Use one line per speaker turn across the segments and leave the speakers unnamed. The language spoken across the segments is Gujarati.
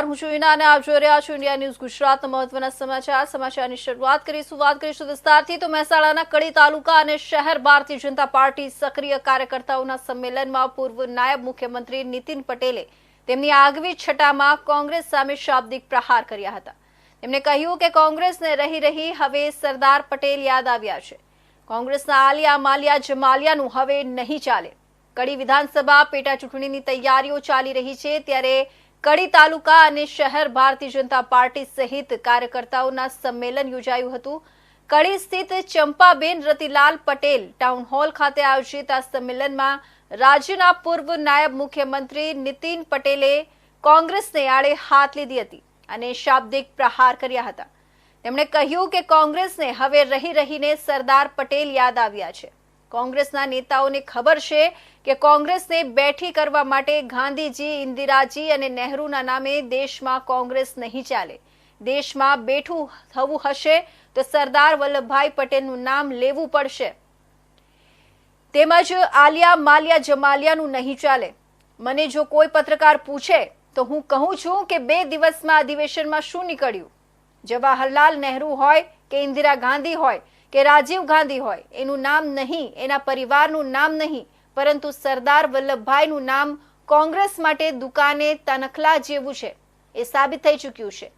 હું છું ઈના અને આપ જોઈ રહ્યા છો ઇન્ડિયા ન્યૂઝ ગુજરાત મહત્વના સમાચાર. સમાચારની શરૂઆત કરીશું, વાત કરીશું વિસ્તારથી. તો મહેસાણાના કડી તાલુકા અને શહેર ભારતીય જનતા પાર્ટી સક્રિય કાર્યકર્તાઓના સંમેલનમાં પૂર્વ નાયબ મુખ્યમંત્રી નીતિન પટેલે તેમની આગવી છટામાં કોંગ્રેસ સામે શાબ્દિક પ્રહાર કર્યા હતા. તેમણે કહ્યું કે કોંગ્રેસને રહી રહી હવે સરદાર પટેલ યાદ આવ્યા છે. કોંગ્રેસના આલિયા માલિયા જમાલિયાનું હવે નહીં ચાલે. કડી વિધાનસભા પેટા ચૂંટણીની તૈયારીઓ ચાલી રહી છે, ત્યારે કડી તાલુકા અને શહેર ભારતીય જનતા પાર્ટી સહિત કાર્યકર્તાઓના સંમેલન યોજાયું હતું. કડી સ્થિત ચંપાબેન રતિલાલ પટેલ ટાઉન હોલ ખાતે આયોજિત આ સંમેલનમાં રાજ્યના પૂર્વ નાયબ મુખ્યમંત્રી નીતિન પટેલે કોંગ્રેસને આડે હાથ લીધી હતી અને શાબ્દિક પ્રહાર કર્યા હતા. તેમણે કહ્યું કે કોંગ્રેસને હવે રહી રહીને સરદાર પટેલ યાદ આવ્યા છે. કોંગ્રેસના નેતાઓને ખબર છે કે કોંગ્રેસને બેઠી કરવા માટે ગાંધીજી, ઇન્દિરાજી અને નહેરુના નામે દેશમાં કોંગ્રેસ નહીં ચાલે. દેશમાં બેઠું થવું હશે તો સરદાર વલ્લભભાઈ પટેલનું નામ લેવું પડશે. તેમજ આલિયા માલિયા જમાલિયાનું નહીં ચાલે. મને જો કોઈ પત્રકાર પૂછે તો હું કહું છું કે બે દિવસમાં અધિવેશનમાં શું નીકળ્યું? જવાહરલાલ નહેરુ હોય કે ઇન્દિરા ગાંધી હોય કે રાજીવ ગાંધી હોય, એનું નામ નહીં, એના પરિવારનું નામ નહીં, પરંતુ સરદાર વલ્લભભાઈનું નામ કોંગ્રેસ માટે દુકાને તનખલા જેવું છે, એ સાબિત થઈ ચૂક્યું છે.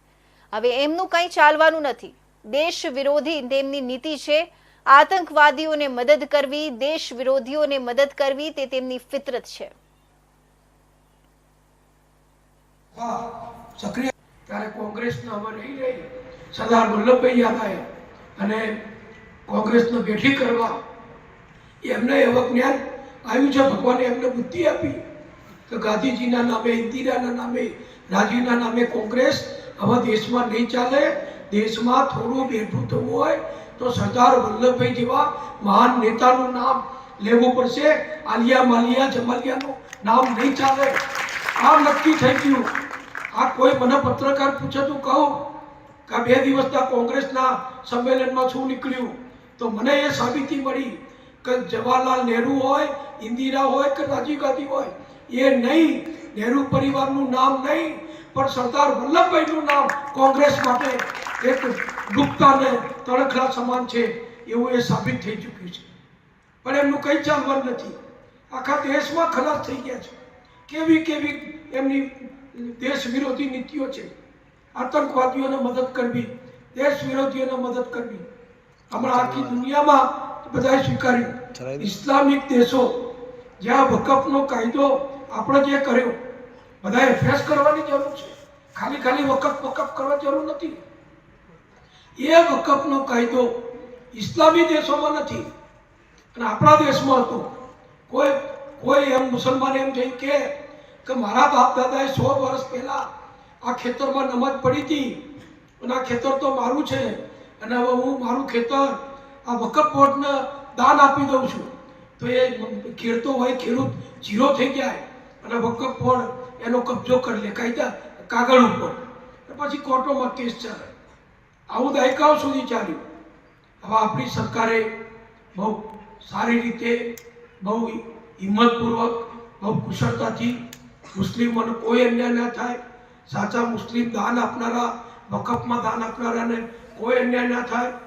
હવે એમનું કંઈ ચાલવાનું નથી. દેશ વિરોધી તેમની નીતિ છે, આતંકવાદીઓને મદદ કરવી, દેશ વિરોધીઓને મદદ કરવી, તે તેમની ફિતરત છે.
ત્યારે કોંગ્રેસના સરદાર વલ્લભભાઈ યાદ આવ્યા અને કોંગ્રેસને બેઠી કરવા. એમને એવા જ્ઞાન આવ્યું છે, ભગવાને એમને બુદ્ધિ આપી. કે ગાંધીજીના નામે, ઇન્દિરાના નામે, રાજીવના નામે કોંગ્રેસ હવે દેશમાં નહીં ચાલે. દેશમાં થોડું બેઠું થવું હોય તો સરદાર વલ્લભભાઈ જેવા મહાન નેતાનું નામ લેવું પડશે. આલિયા માલિયા, જમાલિયાનું નામ નહીં ચાલે. આ નક્કી થઈ ગયું. આ કોઈ મને પત્રકાર પૂછે તો કહું કે બે દિવસના કોંગ્રેસના સંમેલનમાં શું નીકળ્યું? તો મને એ સાબિતી મળી કે જવાહરલાલ નહેરુ હોય, ઇન્દિરા હોય કે રાજીવ ગાંધી હોય, એ નહીં, નહેરુ પરિવારનું નામ નહીં, પણ સરદાર વલ્લભભાઈનું નામ કોંગ્રેસ માટે એક ડૂબતાને તણખલા સમાન છે એવું એ સાબિત થઈ ચૂક્યું છે. પણ એમનું કંઈ ચાલવાનું નથી. આખા દેશમાં ખલાસ થઈ ગયા છે. કેવી કેવી એમની દેશ વિરોધી નીતિઓ છે. આતંકવાદીઓને મદદ કરવી, દેશ વિરોધીઓને મદદ કરવી. હમણાં આખી દુનિયામાં બધાએ સ્વીકાર્યું. ઇસ્લામિક દેશો જ્યાં વકફનો કાયદો આપણે જે કર્યો બધાએ ફેસ કરવાની જરૂર છે. ખાલી ખાલી વકફ વકફ કરવા જરૂર નથી. એ વકફનો કાયદો ઇસ્લામી દેશોમાં નથી. અને આપણા દેશમાં હતો કોઈ કોઈ એમ મુસલમાન એમ જઈને કે કે મારા બાપ દાદાએ સો વર્ષ પહેલાં આ ખેતરમાં નમાજ પડી હતી અને આ ખેતર તો મારું છે. અને હવે હું મારું ખેતર આ વકફ બોર્ડને દાન આપી દઉં છું. તો એ ખેડતો હોય, ખેડૂત જીરો થઈ જાય અને વકફ બોર્ડ એનો કબજો કરી લે, કાયદા, કાગળ ઉપર. પછી કોર્ટોમાં કેસ ચાલે. આવું દાયકાઓ સુધી ચાલ્યું. હવે આપણી સરકારે બહુ સારી રીતે, બહુ હિંમતપૂર્વક, બહુ કુશળતાથી મુસ્લિમોને કોઈ અન્યાય ના થાય. સાચા મુસ્લિમ દાન આપનારા વકફમાં દાન આપનારાને કોઈ અન્યાય ના થાય.